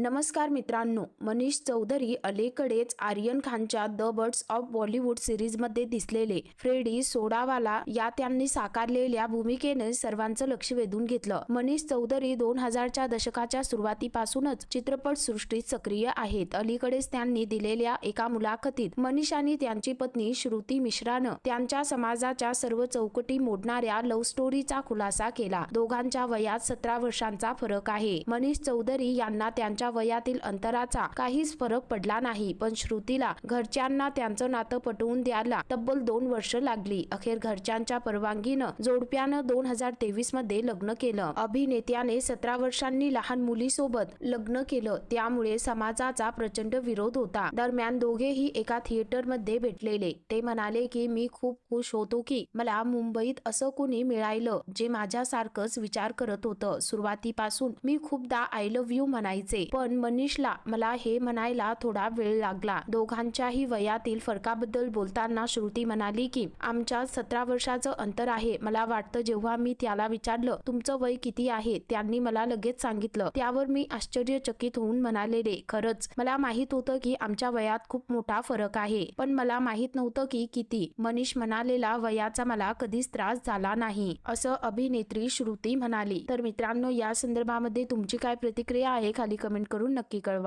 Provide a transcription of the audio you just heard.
नमस्कार मित्रांनो मनीष चौधरी अलीकडेच आर्यन खानच्या द बर्ड्स ऑफ बॉलिवूड सिरीजमध्ये दिसलेले फ्रेडी सोडावाला या त्यांनी साकारलेल्या भूमिकेने सर्वांचं लक्ष वेधून घेतलं. मनीष चौधरी दोन हजारच्या दशकाच्या सुरुवातीपासूनच चित्रपट सृष्टीत सक्रिय आहेत. अलीकडेच त्यांनी दिलेल्या एका मुलाखतीत मनीष आणि त्यांची पत्नी श्रुती मिश्रानं त्यांच्या समाजाच्या सर्व चौकटी मोडणाऱ्या लव्ह स्टोरीचा खुलासा केला. दोघांच्या वयात सतरा वर्षांचा फरक आहे. मनीष चौधरी यांना त्यांच्या वयातील अंतराचा काहीच फरक पडला नाही. पण श्रुतीला घरच्यांना त्यांचं नातं पटवून द्यायला तब्बल दोन वर्ष लागली. अखेर घरच्यांच्या परवानगीनं जोडप्यानं दोन हजार तेवीसमध्ये लग्न केलं. अभिनेत्याने सतरा वर्षांनी लहान मुलीसोबत लग्न केलं. त्यामुळे समाजाचा प्रचंड विरोध होता. दरम्यान दोघेही एका थिएटरमध्ये भेटलेले. ते म्हणाले की मी खूप खुश होतो की मला मुंबईत असं कोणी मिळालं जे माझ्यासारखंच विचार करत होतं. सुरुवातीपासून मी खूपदा आय लव्ह यू म्हणायचे. पण मनीषला मला हे म्हणायला थोडा वेळ लागला. दोघांच्याही वयातील फरकाबद्दल बोलताना श्रुती म्हणाली की आमच्या सतरा वर्षाचं अंतर आहे. मला वाटतं जेव्हा मी त्याला विचारलं तुमचं वय किती आहे? त्यांनी मला लगेच सांगितलं. त्यावर मी आश्चर्यचकित होऊन म्हणालेले खरंच मला माहीत होतं की आमच्या वयात खूप मोठा फरक आहे. पण मला माहीत नव्हतं की किती. मनीष म्हणालेला वयाचा मला कधीच त्रास झाला नाही. असं अभिनेत्री श्रुती म्हणाली. तर मित्रांनो या संदर्भामध्ये तुमची काय प्रतिक्रिया आहे खाली कमेंट करून नक्की कळवा.